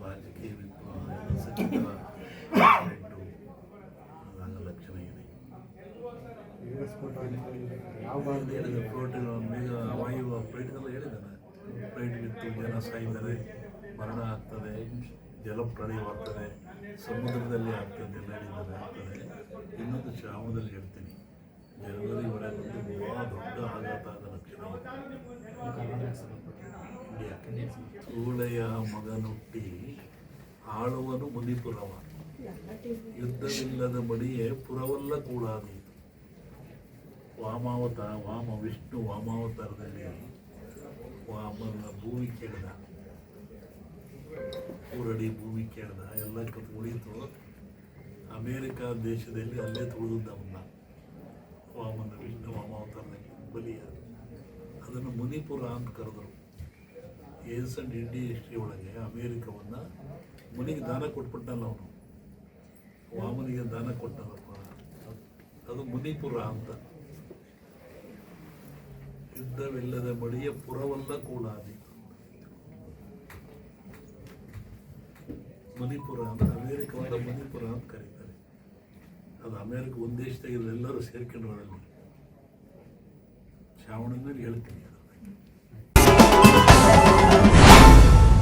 ರಾಜಕೀಯ ವಿಪ್ಲವ ಎಲ್ಲ ಸಚಿವ ಹೆಡ್ಡು ನನ್ನ ಲಕ್ಷಣ ಇದೆ ಹೇಳಿದೆ ಫ್ಲೋಟ್ ಮೇಘ ವಾಯು ಫ್ಲೈಟ್ ಎಲ್ಲ ಹೇಳಿದ್ದಾನೆ ಫ್ಲೈಟ್ ಬಿತ್ತು ಜನ ಸಾಯ್ತಾರೆ ಮರಣ ಆಗ್ತದೆ ಜಲಪ್ರಳಯವಾಗ್ತದೆ ಸಮುದ್ರದಲ್ಲಿ ಆಗ್ತದೆ ಎಲ್ಲ ಆಗ್ತದೆ. ಇನ್ನೊಂದು ಶ್ರಾಮದಲ್ಲಿ ಹೇಳ್ತೀನಿ. ಜನವರಿ ಒಂದು ಬಹಳ ದೊಡ್ಡ ಆಘಾತ ಆದ ಲಕ್ಷಣ. ಸೂಳೆಯ ಮಗನುಟ್ಟಿ ಆಳುವನು ಮುನಿಪುರವ. ಯುದ್ಧವಿಲ್ಲದ ಬಡಿಯೇ ಪುರವಲ್ಲ ಕೂಡಾದಿ ವಾಮಾವತಾರ ವಾಮ ವಿಷ್ಣು, ವಾಮಾವತಾರದಲ್ಲಿ ವಾಮನ ಭೂಮಿ ಕೇಳಿದ. ಊರಡಿ ಭೂಮಿ ಕೇಳಿದ. ಎಲ್ಲ ಉಳಿತು. ಅಮೇರಿಕ ದೇಶದಲ್ಲಿ ಅಲ್ಲೇ ತುಳಿದ ಅವನ್ನ ವಾಮನ ವಿಷ್ಣು ವಾಮಾವತಾರದಲ್ಲಿ ಬಲಿಯ. ಅದನ್ನು ಮುನಿಪುರ ಅಂತ ಕರೆದರು. ಏನ್ಸಂಟ್ ಇಂಡಿಯಾ ಹಿಸ್ಟ್ರಿ ಒಳಗೆ ಅಮೇರಿಕವನ್ನು ಮುನಿಗೆ ದಾನ ಕೊಟ್ಬಿಟ್ಟಲ್ಲ ಅವನು ವಾಮನಿಗೆ ದಾನ ಕೊಟ್ಟನಪ್ಪ ಅದು ಮುನಿಪುರ ಅಂತ ಯುದ್ಧವಿಲ್ಲದ ಬಳಿಯ ಪುರವಲ್ಲ ಕೂಡಾದಿ ಮಣಿಪುರ ಅಂತ ಅಮೇರಿಕವಾದ ಮಣಿಪುರ ಅಂತ ಕರೀತಾರೆ ಅದು ಅಮೇರಿಕ ಒಂದು ದೇಶದಾಗಿರೋ ಎಲ್ಲರೂ ಸೇರ್ಕೊಂಡಿರೋದಲ್ಲಿ ಶ್ರಾವಣದಲ್ಲಿ ಹೇಳ್ತೀನಿ